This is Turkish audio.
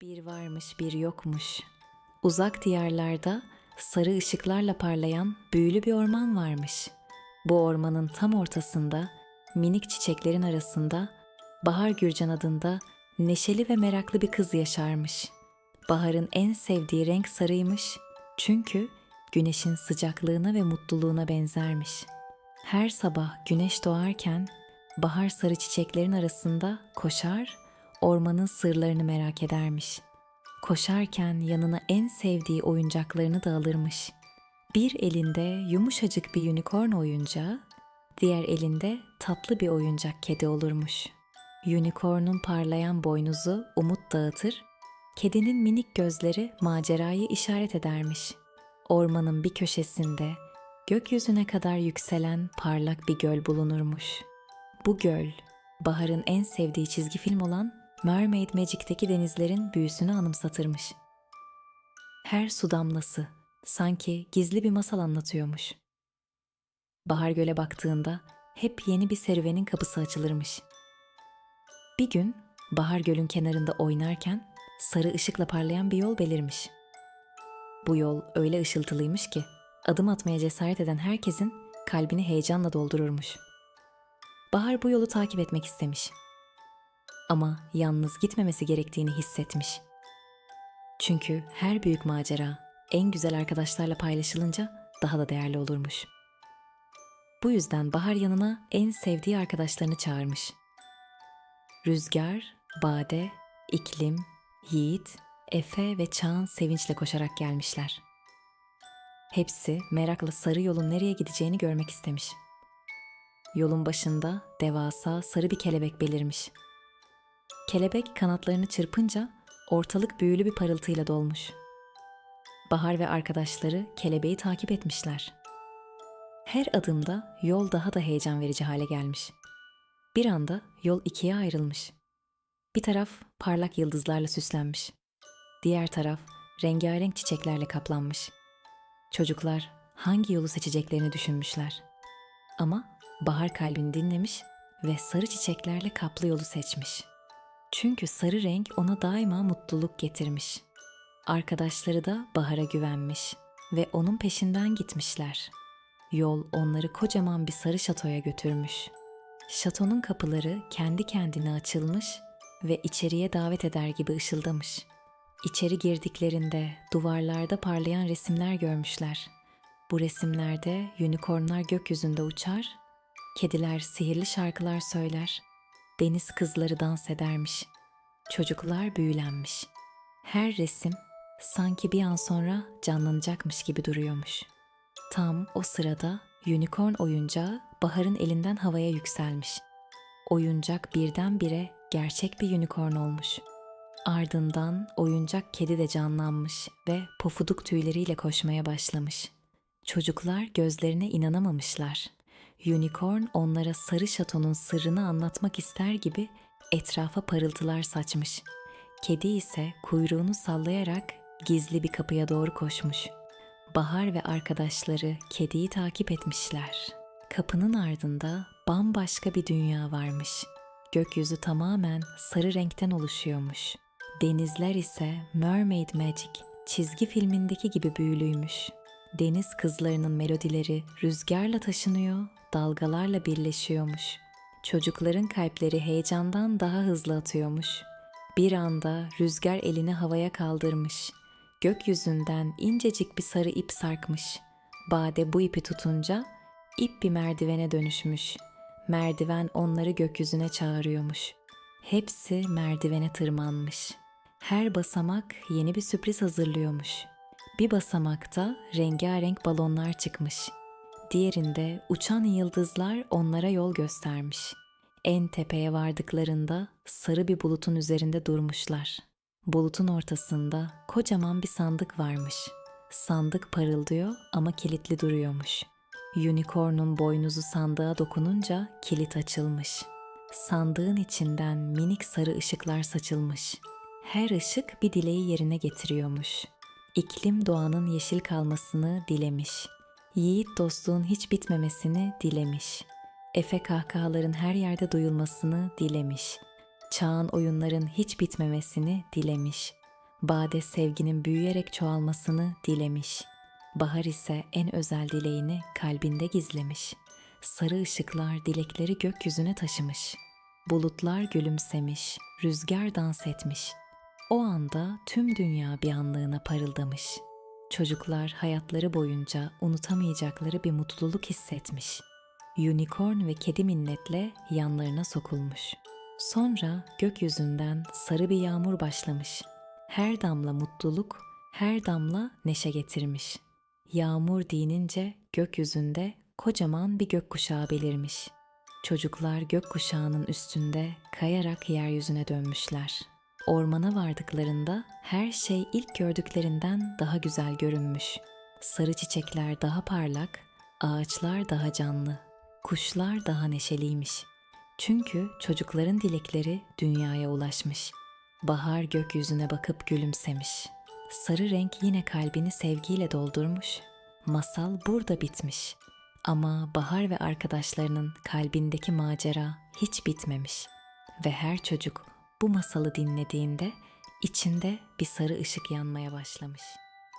Bir varmış bir yokmuş. Uzak diyarlarda sarı ışıklarla parlayan büyülü bir orman varmış. Bu ormanın tam ortasında, minik çiçeklerin arasında Bahar Gürcan adında neşeli ve meraklı bir kız yaşarmış. Bahar'ın en sevdiği renk sarıymış. Çünkü güneşin sıcaklığına ve mutluluğuna benzermiş. Her sabah güneş doğarken Bahar sarı çiçeklerin arasında koşar, ormanın sırlarını merak edermiş. Koşarken yanına en sevdiği oyuncaklarını da alırmış. Bir elinde yumuşacık bir unicorn oyuncağı, diğer elinde tatlı bir oyuncak kedi olurmuş. Unicorn'un parlayan boynuzu umut dağıtır, kedinin minik gözleri macerayı işaret edermiş. Ormanın bir köşesinde gökyüzüne kadar yükselen parlak bir göl bulunurmuş. Bu göl, Bahar'ın en sevdiği çizgi film olan Mermaid Magic'teki denizlerin büyüsünü anımsatırmış. Her su damlası sanki gizli bir masal anlatıyormuş. Bahar göle baktığında hep yeni bir serüvenin kapısı açılırmış. Bir gün Bahar gölün kenarında oynarken sarı ışıkla parlayan bir yol belirmiş. Bu yol öyle ışıltılıymış ki adım atmaya cesaret eden herkesin kalbini heyecanla doldururmuş. Bahar bu yolu takip etmek istemiş. Ama yalnız gitmemesi gerektiğini hissetmiş. Çünkü her büyük macera en güzel arkadaşlarla paylaşılınca daha da değerli olurmuş. Bu yüzden Bahar yanına en sevdiği arkadaşlarını çağırmış. Rüzgar, Bade, İklim, Yiğit, Efe ve Çağan sevinçle koşarak gelmişler. Hepsi merakla sarı yolun nereye gideceğini görmek istemiş. Yolun başında devasa sarı bir kelebek belirmiş. Kelebek kanatlarını çırpınca ortalık büyülü bir parıltıyla dolmuş. Bahar ve arkadaşları kelebeği takip etmişler. Her adımda yol daha da heyecan verici hale gelmiş. Bir anda yol ikiye ayrılmış. Bir taraf parlak yıldızlarla süslenmiş. Diğer taraf rengarenk çiçeklerle kaplanmış. Çocuklar hangi yolu seçeceklerini düşünmüşler. Ama bahar kalbini dinlemiş ve sarı çiçeklerle kaplı yolu seçmiş. Çünkü sarı renk ona daima mutluluk getirmiş. Arkadaşları da bahara güvenmiş ve onun peşinden gitmişler. Yol onları kocaman bir sarı şatoya götürmüş. Şatonun kapıları kendi kendine açılmış ve içeriye davet eder gibi ışıldamış. İçeri girdiklerinde duvarlarda parlayan resimler görmüşler. Bu resimlerde unicornlar gökyüzünde uçar, kediler sihirli şarkılar söyler, deniz kızları dans edermiş, çocuklar büyülenmiş. Her resim sanki bir an sonra canlanacakmış gibi duruyormuş. Tam o sırada unicorn oyuncağı Bahar'ın elinden havaya yükselmiş. Oyuncak birdenbire gerçek bir unicorn olmuş. Ardından oyuncak kedi de canlanmış ve pofuduk tüyleriyle koşmaya başlamış. Çocuklar gözlerine inanamamışlar. Unicorn onlara sarı şatonun sırrını anlatmak ister gibi etrafa parıltılar saçmış. Kedi ise kuyruğunu sallayarak gizli bir kapıya doğru koşmuş. Bahar ve arkadaşları kediyi takip etmişler. Kapının ardında bambaşka bir dünya varmış. Gökyüzü tamamen sarı renkten oluşuyormuş. Denizler ise Mermaid Magic çizgi filmindeki gibi büyülüymüş. Deniz kızlarının melodileri rüzgarla taşınıyor, dalgalarla birleşiyormuş. Çocukların kalpleri heyecandan daha hızlı atıyormuş. Bir anda rüzgar elini havaya kaldırmış. Gökyüzünden incecik bir sarı ip sarkmış. Bade bu ipi tutunca ip bir merdivene dönüşmüş. Merdiven onları gökyüzüne çağırıyormuş. Hepsi merdivene tırmanmış. Her basamak yeni bir sürpriz hazırlıyormuş. Bir basamakta rengarenk balonlar çıkmış. Diğerinde uçan yıldızlar onlara yol göstermiş. En tepeye vardıklarında sarı bir bulutun üzerinde durmuşlar. Bulutun ortasında kocaman bir sandık varmış. Sandık parıldıyor ama kilitli duruyormuş. Unicorn'un boynuzu sandığa dokununca kilit açılmış. Sandığın içinden minik sarı ışıklar saçılmış. Her ışık bir dileği yerine getiriyormuş. İklim doğanın yeşil kalmasını dilemiş. Yiğit dostluğun hiç bitmemesini dilemiş. Efe kahkahaların her yerde duyulmasını dilemiş. Çağın oyunların hiç bitmemesini dilemiş. Bade sevginin büyüyerek çoğalmasını dilemiş. Bahar ise en özel dileğini kalbinde gizlemiş. Sarı ışıklar dilekleri gökyüzüne taşımış. Bulutlar gülümsemiş, rüzgar dans etmiş. O anda tüm dünya bir anlığına parıldamış. Çocuklar hayatları boyunca unutamayacakları bir mutluluk hissetmiş. Unicorn ve kedi minnetle yanlarına sokulmuş. Sonra gökyüzünden sarı bir yağmur başlamış. Her damla mutluluk, her damla neşe getirmiş. Yağmur dinince gökyüzünde kocaman bir gökkuşağı belirmiş. Çocuklar gökkuşağının üstünde kayarak yeryüzüne dönmüşler. Ormana vardıklarında her şey ilk gördüklerinden daha güzel görünmüş. Sarı çiçekler daha parlak, ağaçlar daha canlı, kuşlar daha neşeliymiş. Çünkü çocukların dilekleri dünyaya ulaşmış. Bahar gökyüzüne bakıp gülümsemiş. Sarı renk yine kalbini sevgiyle doldurmuş. Masal burada bitmiş. Ama Bahar ve arkadaşlarının kalbindeki macera hiç bitmemiş. Ve her çocuk bu masalı dinlediğinde içinde bir sarı ışık yanmaya başlamış.